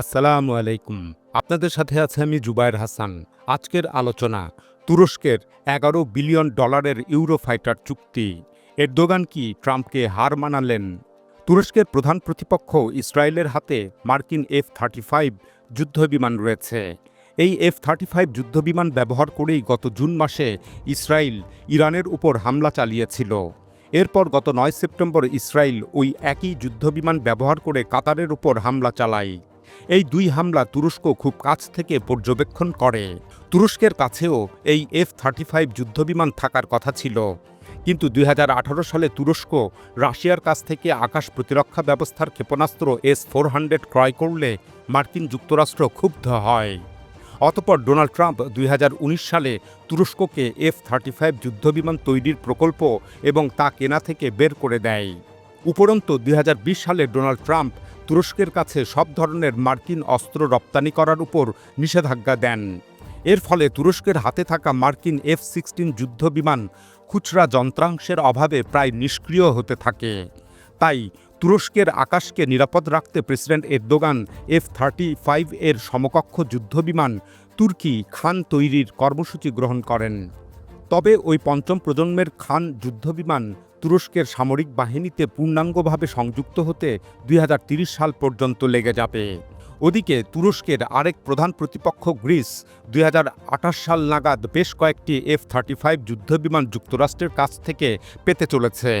আসসালামু আলাইকুম। আপনাদের সাথে আছে আমি জুবায়ের হাসান। আজকের আলোচনা, তুরস্কের এগারো বিলিয়ন ডলারের ইউরো ফাইটার চুক্তি। এরদোগান কি ট্রাম্পকে হার মানালেন? তুরস্কের প্রধান প্রতিপক্ষ ইসরায়েলের হাতে মার্কিন এফ থার্টি ফাইভ যুদ্ধবিমান রয়েছে। এই এফ থার্টি ফাইভ যুদ্ধবিমান ব্যবহার করেই গত জুন মাসে ইসরায়েল ইরানের উপর হামলা চালিয়েছিল। এরপর গত নয় সেপ্টেম্বর ইসরায়েল ওই একই যুদ্ধবিমান ব্যবহার করে কাতারের উপর হামলা চালায়। এই দুই হামলা তুরস্ক খুব কাছ থেকে পর্যবেক্ষণ করে। তুরস্কের কাছেও এই এফ থার্টি ফাইভ যুদ্ধবিমান থাকার কথা ছিল। কিন্তু দুই হাজার আঠারো সালে তুরস্ক রাশিয়ার কাছ থেকে আকাশ প্রতিরক্ষা ব্যবস্থার ক্ষেপণাস্ত্র এস ফোর হান্ড্রেড ক্রয় করলে মার্কিন যুক্তরাষ্ট্র ক্ষুব্ধ হয়। অতপর ডোনাল্ড ট্রাম্প দুই হাজার উনিশ সালে তুরস্ককে এফ থার্টি ফাইভ যুদ্ধবিমান তৈরির প্রকল্প এবং তা কেনা থেকে বের করে দেয়। উপরন্তু দুই হাজার বিশ সালে ডোনাল্ড ট্রাম্প তুরস্কের কাছে সব ধরনের মার্কিন অস্ত্র রপ্তানি করার উপর নিষেধাজ্ঞা দেন। এর ফলে তুরস্কের হাতে থাকা মার্কিন এফ সিক্সটিন যুদ্ধবিমান খুচরা যন্ত্রাংশের অভাবে প্রায় নিষ্ক্রিয় হতে থাকে। তাই তুরস্কের আকাশকে নিরাপদ রাখতে president Erdogan F thirty five এর সমকক্ষ যুদ্ধবিমান তুর্কি খান তৈরির কর্মসূচি গ্রহণ করেন। তবে ওই পঞ্চম প্রজন্মের খান যুদ্ধবিমান তুরস্কের সামরিক বাহিনীতে পূর্ণাঙ্গভাবে সংযুক্ত হতে দুই সাল পর্যন্ত লেগে যাবে। ওদিকে তুরস্কের আরেক প্রধান প্রতিপক্ষ গ্রিস দুই হাজার আঠাশ সাল নাগাদ বেশ কয়েকটি এফ থার্টি ফাইভ যুদ্ধবিমান যুক্তরাষ্ট্রের কাছ থেকে পেতে চলেছে।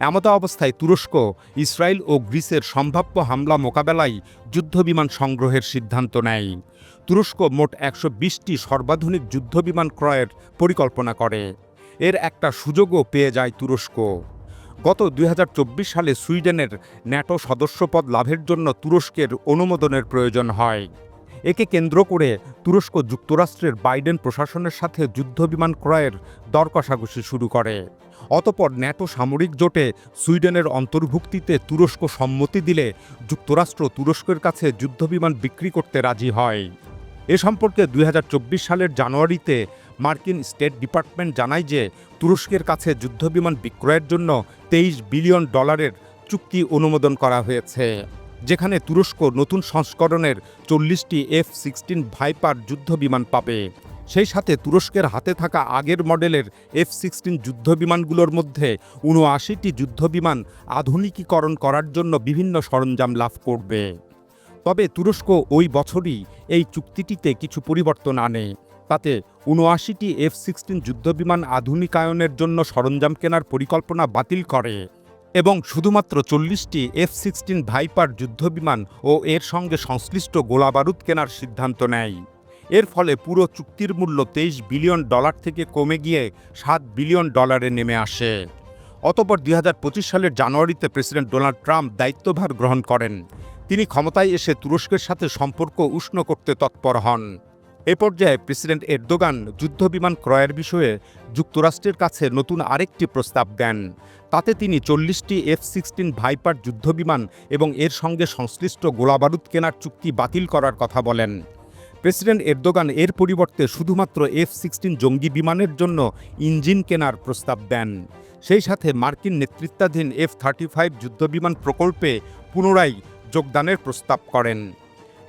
এমতা অবস্থায় তুরস্ক, ইসরায়েল ও গ্রিসের সম্ভাব্য হামলা মোকাবেলায় যুদ্ধবিমান সংগ্রহের সিদ্ধান্ত নেয়। তুরস্ক মোট একশো বিশটি সর্বাধুনিক যুদ্ধবিমান ক্রয়ের পরিকল্পনা করে। এর একটা সুযোগও পেয়ে যায় তুরস্ক। গত দুই হাজার চব্বিশ সালে সুইডেনের ন্যাটো সদস্যপদ লাভের জন্য তুরস্কের অনুমোদনের প্রয়োজন হয়। একে কেন্দ্র করে তুরস্ক যুক্তরাষ্ট্রের বাইডেন প্রশাসনের সাথে যুদ্ধবিমান ক্রয়ের দর কষাকষি শুরু করে। অতপর ন্যাটো সামরিক জোটে সুইডেনের অন্তর্ভুক্তিতে তুরস্ক সম্মতি দিলে যুক্তরাষ্ট্র তুরস্কের কাছে যুদ্ধবিমান বিক্রি করতে রাজি হয়। এ সম্পর্কে দুই হাজার চব্বিশ সালের জানুয়ারিতে মার্কিন স্টেট ডিপার্টমেন্ট জানায় যে তুরস্কের কাছে যুদ্ধবিমান বিক্রয়ের জন্য তেইশ বিলিয়ন ডলারের চুক্তি অনুমোদন করা হয়েছে। যেখানে তুরস্ক নতুন সংস্করণের চল্লিশটি এফ সিক্সটিন ভাইপার যুদ্ধবিমান পাবে। সেই সাথে তুরস্কের হাতে থাকা আগের মডেলের এফ সিক্সটিন যুদ্ধবিমানগুলোর মধ্যে উনআশিটি যুদ্ধবিমান আধুনিকীকরণ করার জন্য বিভিন্ন সরঞ্জাম লাভ করবে। তবে তুরস্ক ওই বছরই এই চুক্তিটিতে কিছু পরিবর্তন আনে। তাতে উনআশিটি এফ সিক্সটিন যুদ্ধবিমান আধুনিকায়নের জন্য সরঞ্জাম কেনার পরিকল্পনা বাতিল করে। এবং শুধুমাত্র চল্লিশটি এফ সিক্সটিন ভাইপার যুদ্ধবিমান ও এর সঙ্গে সংশ্লিষ্ট গোলাবারুদ কেনার সিদ্ধান্ত নেয়। এর ফলে পুরো চুক্তির মূল্য তেইশ বিলিয়ন ডলার থেকে কমে গিয়ে সাত বিলিয়ন ডলারে নেমে আসে। অতপর দুই হাজার পঁচিশ সালের জানুয়ারিতে প্রেসিডেন্ট ডোনাল্ড ট্রাম্প দায়িত্বভার গ্রহণ করেন। তিনি ক্ষমতায় এসে তুরস্কের সাথে সম্পর্ক উষ্ণ করতে তৎপর হন। এ পর্যায়ে প্রেসিডেন্ট এরদোগান যুদ্ধবিমান ক্রয়ের বিষয়ে যুক্তরাষ্ট্রের কাছে নতুন আরেকটি প্রস্তাব দেন। তাতে তিনি চল্লিশটি এফ সিক্সটিন ভাইপার যুদ্ধবিমান এবং এর সঙ্গে সংশ্লিষ্ট গোলাবারুদ কেনার চুক্তি বাতিল করার কথা বলেন। প্রেসিডেন্ট এরদোগান এর পরিবর্তে শুধুমাত্র এফ সিক্সটিন জঙ্গি বিমানের জন্য ইঞ্জিন কেনার প্রস্তাব দেন। সেই সাথে মার্কিন নেতৃত্বাধীন এফ থার্টি ফাইভ যুদ্ধবিমান প্রকল্পে পুনরায় যোগদানের প্রস্তাব করেন।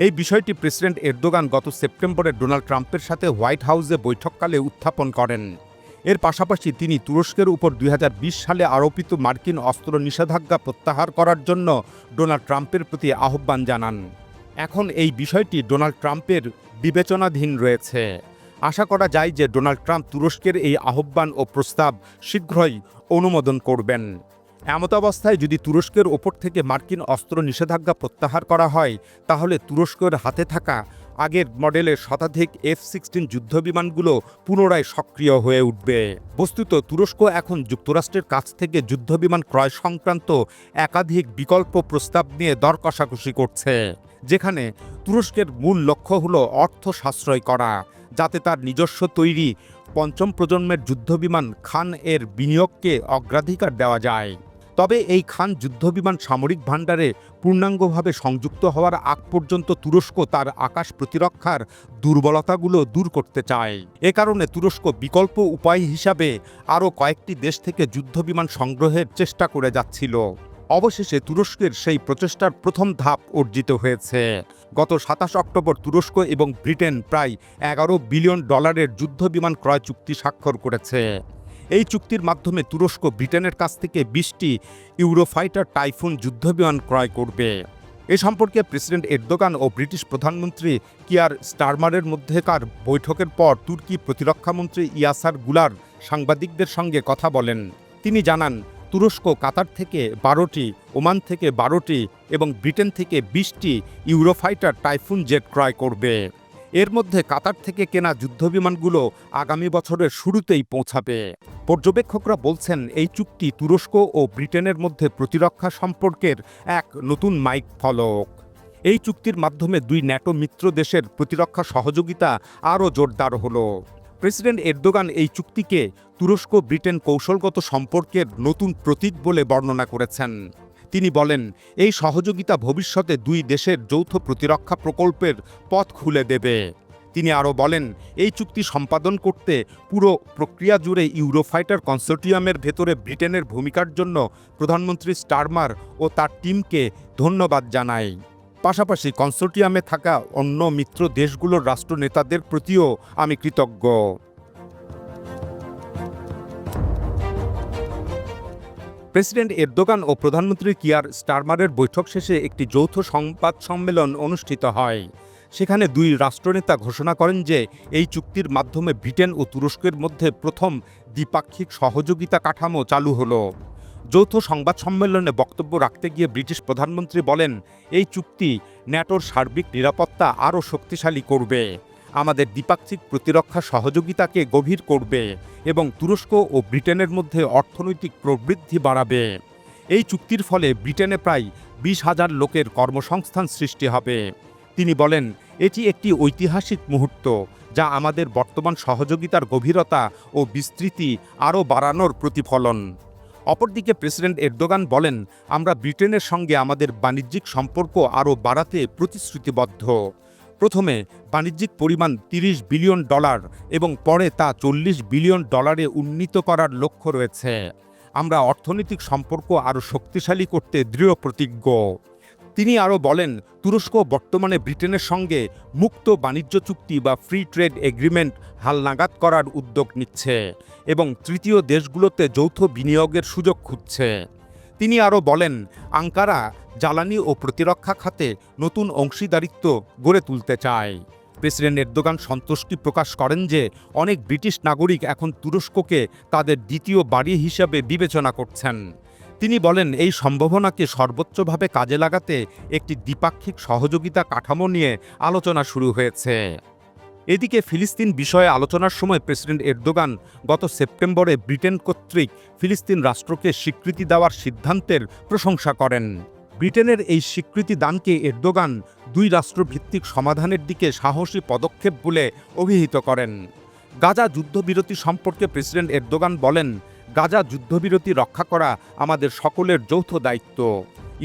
এই বিষয়টি প্রেসিডেন্ট এরদোগান গত সেপ্টেম্বরে ডোনাল্ড ট্রাম্পের সাথে হোয়াইট হাউসে বৈঠককালে উত্থাপন করেন। এর পাশাপাশি তিনি তুরস্কের উপর দুই হাজার বিশ সালে আরোপিত মার্কিন অস্ত্র নিষেধাজ্ঞা প্রত্যাহার করার জন্য ডোনাল্ড ট্রাম্পের প্রতি আহ্বান জানান। এখন এই বিষয়টি ডোনাল্ড ট্রাম্পের বিবেচনাধীন রয়েছে। আশা করা যায় যে ডোনাল্ড ট্রাম্প তুরস্কের এই আহ্বান ও প্রস্তাব শীঘ্রই অনুমোদন করবেন। এমত অবস্থায় যদি তুরস্কের ওপর থেকে মার্কিন অস্ত্র নিষেধাজ্ঞা প্রত্যাহার করা হয়, তাহলে তুরস্কের হাতে থাকা আগের মডেলের শতাধিক এফ সিক্সটিন যুদ্ধবিমানগুলো পুনরায় সক্রিয় হয়ে উঠবে। বস্তুত, তুরস্ক এখন যুক্তরাষ্ট্রের কাছ থেকে যুদ্ধবিমান ক্রয় সংক্রান্ত একাধিক বিকল্প প্রস্তাব নিয়ে দর কষাকষি করছে, যেখানে তুরস্কের মূল লক্ষ্য হল অর্থ সাশ্রয় করা, যাতে তার নিজস্ব তৈরি পঞ্চম প্রজন্মের যুদ্ধবিমান খান এর বিনিয়োগকে অগ্রাধিকার দেওয়া যায়। তবে এই খান যুদ্ধবিমান সামরিক ভাণ্ডারে পূর্ণাঙ্গভাবে সংযুক্ত হওয়ার আগ পর্যন্ত তুরস্ক তার আকাশ প্রতিরক্ষার দুর্বলতাগুলো দূর করতে চায়। এ কারণে তুরস্ক বিকল্প উপায় হিসাবে আরও কয়েকটি দেশ থেকে যুদ্ধবিমান সংগ্রহের চেষ্টা করে যাচ্ছিল। অবশেষে তুরস্কের সেই প্রচেষ্টার প্রথম ধাপ অর্জিত হয়েছে। গত সাতাশ অক্টোবর তুরস্ক এবং ব্রিটেন প্রায় এগারো বিলিয়ন ডলারের যুদ্ধ বিমান ক্রয় চুক্তি স্বাক্ষর করেছে। এই চুক্তির মাধ্যমে তুরস্ক ব্রিটেনের কাছ থেকে বিশটি ইউরোফাইটার টাইফুন যুদ্ধবিমান ক্রয় করবে। এ সম্পর্কে প্রেসিডেন্ট এরদোগান ও ব্রিটিশ প্রধানমন্ত্রী কিয়ার স্টারমারের মধ্যেকার বৈঠকের পর তুর্কি প্রতিরক্ষামন্ত্রী ইয়াসারগুলার সাংবাদিকদের সঙ্গে কথা বলেন। তিনি জানান, তুরস্ক কাতার থেকে বারোটি, ওমান থেকে বারোটি এবং ব্রিটেন থেকে বিশটি ইউরোফাইটার টাইফুন জেট ক্রয় করবে। এর মধ্যে কাতার থেকে কেনা যুদ্ধবিমানগুলো আগামী বছরের শুরুতেই পৌঁছাবে। পর্যবেক্ষকরা বলছেন, এই চুক্তি তুরস্ক ও ব্রিটেনের মধ্যে প্রতিরক্ষা সম্পর্কের এক নতুন মাইক ফলক। এই চুক্তির মাধ্যমে দুই ন্যাটো মিত্র দেশের প্রতিরক্ষা সহযোগিতা আরও জোরদার হলো। প্রেসিডেন্ট এরদোগান এই চুক্তিকে তুরস্ক ব্রিটেন কৌশলগত সম্পর্কের নতুন প্রতীক বলে বর্ণনা করেছেন। তিনি বলেন, এই সহযোগিতা ভবিষ্যতে দুই দেশের যৌথ প্রতিরক্ষা প্রকল্পের পথ খুলে দেবে। তিনি আরও বলেন, এই চুক্তি সম্পাদন করতে পুরো প্রক্রিয়া জুড়ে ইউরোফাইটার কনসোর্টিয়ামের ভেতরে ব্রিটেনের ভূমিকার জন্য প্রধানমন্ত্রী স্টারমার ও তার টিমকে ধন্যবাদ জানায় পাশাপাশি কনসোর্টিয়ামে থাকা অন্য মিত্র দেশগুলোর রাষ্ট্রনেতাদের প্রতিও আমি কৃতজ্ঞ। প্রেসিডেন্ট এরদোগান ও প্রধানমন্ত্রী কিয়ার স্টারমারের বৈঠক শেষে একটি যৌথ সংবাদ সম্মেলন অনুষ্ঠিত হয়। সেখানে দুই রাষ্ট্রনেতা ঘোষণা করেন যে, এই চুক্তির মাধ্যমে ব্রিটেন ও তুরস্কের মধ্যে প্রথম দ্বিপাক্ষিক সহযোগিতা কাঠামো চালু হলো। যৌথ সংবাদ সম্মেলনে বক্তব্য রাখতে গিয়ে ব্রিটিশ প্রধানমন্ত্রী বলেন, এই চুক্তি ন্যাটোর সার্বিক নিরাপত্তা আরও শক্তিশালী করবে। আমাদের দ্বিপাক্ষিক প্রতিরক্ষা সহযোগিতাকে গভীর করবে এবং তুরস্ক ও ব্রিটেনের মধ্যে অর্থনৈতিক প্রবৃদ্ধি বাড়াবে। এই চুক্তির ফলে ব্রিটেনে প্রায় বিশ হাজার লোকের কর্মসংস্থান সৃষ্টি হবে। তিনি বলেন, এটি একটি ঐতিহাসিক মুহূর্ত যা আমাদের বর্তমান সহযোগিতার গভীরতা ও বিস্তৃতি আরও বাড়ানোর প্রতিফলন। অপরদিকে প্রেসিডেন্ট এরদোগান বলেন, আমরা ব্রিটেনের সঙ্গে আমাদের বাণিজ্যিক সম্পর্ক আরও বাড়াতে প্রতিশ্রুতিবদ্ধ। প্রথমে বাণিজ্যিক পরিমাণ ৩০ বিলিয়ন ডলার এবং পরে তা চল্লিশ বিলিয়ন ডলারে উন্নীত করার লক্ষ্য রয়েছে। আমরা অর্থনৈতিক সম্পর্ক আরও শক্তিশালী করতে দৃঢ় প্রতিজ্ঞ। তিনি আরও বলেন, তুরস্ক বর্তমানে ব্রিটেনের সঙ্গে মুক্ত বাণিজ্য চুক্তি বা ফ্রি ট্রেড এগ্রিমেন্ট হালনাগাদ করার উদ্যোগ নিচ্ছে এবং তৃতীয় দেশগুলোতে যৌথ বিনিয়োগের সুযোগ খুঁজছে। তিনি আরও বলেন, আঙ্কারা জ্বালানি ও প্রতিরক্ষা খাতে নতুন অংশীদারিত্ব গড়ে তুলতে চায়। প্রেসিডেন্ট এরদোগান সন্তুষ্টি প্রকাশ করেন যে, অনেক ব্রিটিশ নাগরিক এখন তুরস্ককে তাদের দ্বিতীয় বাড়ি হিসাবে বিবেচনা করছেন। তিনি বলেন, এই সম্ভাবনাকে সর্বোচ্চভাবে কাজে লাগাতে একটি দ্বিপাক্ষিক সহযোগিতা কাঠামো নিয়ে আলোচনা শুরু হয়েছে। এদিকে ফিলিস্তিন বিষয়ে আলোচনার সময় প্রেসিডেন্ট এরদোগান গত সেপ্টেম্বরে ব্রিটেন কর্তৃক ফিলিস্তিন রাষ্ট্রকে স্বীকৃতি দেওয়ার সিদ্ধান্তের প্রশংসা করেন। ব্রিটেনের এই স্বীকৃতি দানকে এরদোগান দুই রাষ্ট্রভিত্তিক সমাধানের দিকে সাহসী পদক্ষেপ বলে অভিহিত করেন। গাজা যুদ্ধবিরতি সম্পর্কে প্রেসিডেন্ট এরদোগান বলেন, গাজা যুদ্ধবিরতি রক্ষা করা আমাদের সকলের যৌথ দায়িত্ব।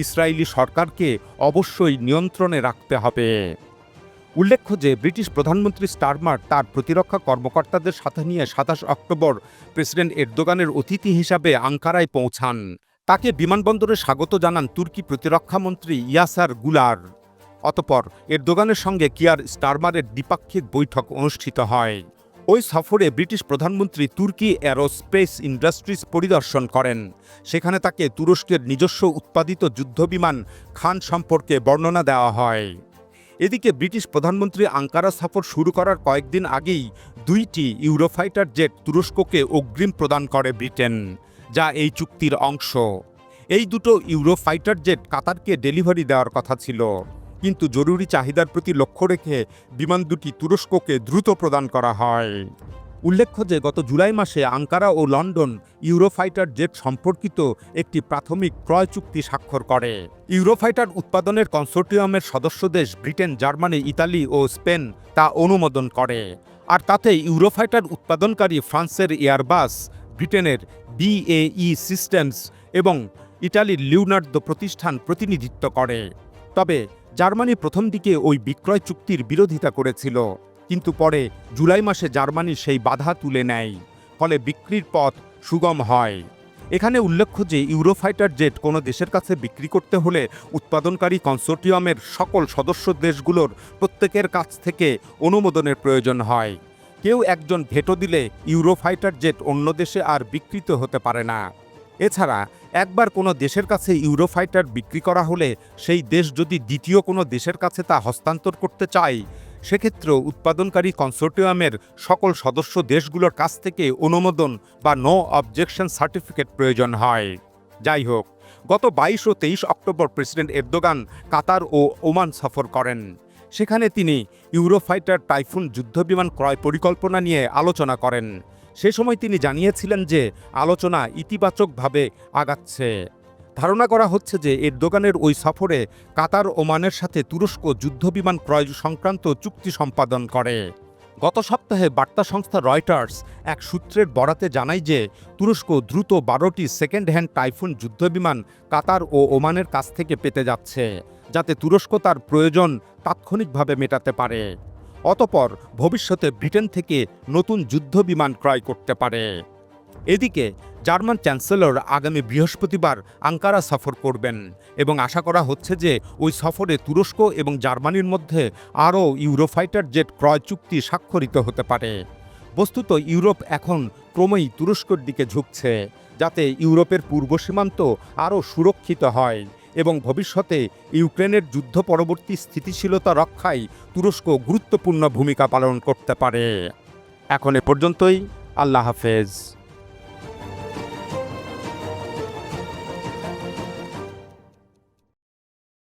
ইসরায়েলি সরকারকে অবশ্যই নিয়ন্ত্রণে রাখতে হবে। উল্লেখ্য যে ব্রিটিশ প্রধানমন্ত্রী স্টারমার তার প্রতিরক্ষা কর্মকর্তাদের সাথে নিয়ে সাতাশ অক্টোবর প্রেসিডেন্ট এরদোগানের অতিথি হিসাবে আঙ্কারায় পৌঁছান। তাকে বিমানবন্দরে স্বাগত জানান তুর্কি প্রতিরক্ষামন্ত্রী ইয়াসারগুলার। অতপর এরদোগানের সঙ্গে কিয়ার স্টারমারের দ্বিপাক্ষিক বৈঠক অনুষ্ঠিত হয়। ওই সফরে ব্রিটিশ প্রধানমন্ত্রী তুর্কি অ্যারোস্পেস ইন্ডাস্ট্রিজ পরিদর্শন করেন। সেখানে তাকে তুরস্কের নিজস্ব উৎপাদিত যুদ্ধবিমান খান সম্পর্কে বর্ণনা দেওয়া হয়। এদিকে ব্রিটিশ প্রধানমন্ত্রী আঙ্কারা সফর শুরু করার কয়েকদিন আগেই দুইটি ইউরোফাইটার জেট তুরস্ককে অগ্রিম প্রদান করে ব্রিটেন, যা এই চুক্তির অংশ। এই দুটো ইউরোফাইটার জেট কাতারকে ডেলিভারি দেওয়ার কথা ছিল, কিন্তু জরুরি চাহিদার প্রতি লক্ষ্য রেখে বিমান দুটি তুরস্ককে দ্রুত প্রদান করা হয়। উল্লেখ্য যে গত জুলাই মাসে আঙ্কারা ও লন্ডন ইউরোফাইটার জেট সম্পর্কিত একটি প্রাথমিক ক্রয় চুক্তি স্বাক্ষর করে। ইউরোফাইটার উৎপাদনের কনসোর্টিয়ামের সদস্য দেশ ব্রিটেন, জার্মানি, ইতালি ও স্পেন তা অনুমোদন করে। আর তাতে ইউরোফাইটার উৎপাদনকারী ফ্রান্সের এয়ারবাস, ব্রিটেনের বিএই সিস্টেমস এবং ইটালির লিওনার্দো প্রতিষ্ঠান প্রতিনিধিত্ব করে। তবে জার্মানি প্রথম দিকে ওই বিক্রয় চুক্তির বিরোধিতা করেছিল। কিন্তু পরে জুলাই মাসে জার্মানি সেই বাধা তুলে নেয়, ফলে বিক্রির পথ সুগম হয়। এখানে উল্লেখ্য যে, ইউরোফাইটার জেট কোনো দেশের কাছে বিক্রি করতে হলে উৎপাদনকারী কনসোর্টিয়ামের সকল সদস্য দেশগুলোর প্রত্যেকের কাছ থেকে অনুমোদনের প্রয়োজন হয়। কেউ একজন ভেটো দিলে ইউরোফাইটার জেট অন্য দেশে আর বিকৃত হতে পারে না। এছাড়া, একবার কোনো দেশের কাছে ইউরোফাইটার বিক্রি করা হলে সেই দেশ যদি দ্বিতীয় কোনো দেশের কাছে তা হস্তান্তর করতে চায় সেক্ষেত্রেও উৎপাদনকারী কনসোর্টিয়ামের সকল সদস্য দেশগুলোর কাছ থেকে অনুমোদন বা নো অবজেকশন সার্টিফিকেট প্রয়োজন হয়। যাই হোক, গত বাইশ ও তেইশ অক্টোবর প্রেসিডেন্ট এরদোগান কাতার ও ওমান সফর করেন। সেখানে তিনি ইউরোফাইটার টাইফুন যুদ্ধবিমান ক্রয় পরিকল্পনা নিয়ে আলোচনা করেন। সে সময় তিনি জানিয়েছিলেন যে আলোচনা ইতিবাচকভাবে আগাচ্ছে। ধারণা করা হচ্ছে যে এর দোকানের ওই সফরে কাতার ওমানের সাথে তুরস্ক যুদ্ধবিমান ক্রয় সংক্রান্ত চুক্তি সম্পাদন করে। গত সপ্তাহে বার্তা সংস্থা রয়টার্স এক সূত্রের বরাতে জানায় যে তুরস্ক দ্রুত বারোটি সেকেন্ড হ্যান্ড টাইফুন যুদ্ধবিমান কাতার ও ওমানের কাছ থেকে পেতে যাচ্ছে, যাতে তুরস্ক তার প্রয়োজন তাৎক্ষণিকভাবে মেটাতে পারে। অতপর ভবিষ্যতে ব্রিটেন থেকে নতুন যুদ্ধবিমান ক্রয় করতে পারে। এদিকে জার্মান চ্যান্সেলর আগামী বৃহস্পতিবার আঙ্কারা সফর করবেন এবং আশা করা হচ্ছে যে ওই সফরে তুরস্ক এবং জার্মানির মধ্যে আরও ইউরোফাইটার জেট ক্রয় চুক্তি স্বাক্ষরিত হতে পারে। বস্তুত ইউরোপ এখন ক্রমেই তুরস্কর দিকে ঝুঁকছে, যাতে ইউরোপের পূর্ব সীমান্ত আরও সুরক্ষিত হয় এবং ভবিষ্যতে ইউক্রেনের যুদ্ধ পরবর্তী স্থিতিশীলতা রক্ষায় তুরস্ক গুরুত্বপূর্ণ ভূমিকা পালন করতে পারে। এখন এ পর্যন্তই, আল্লাহ হাফেজ।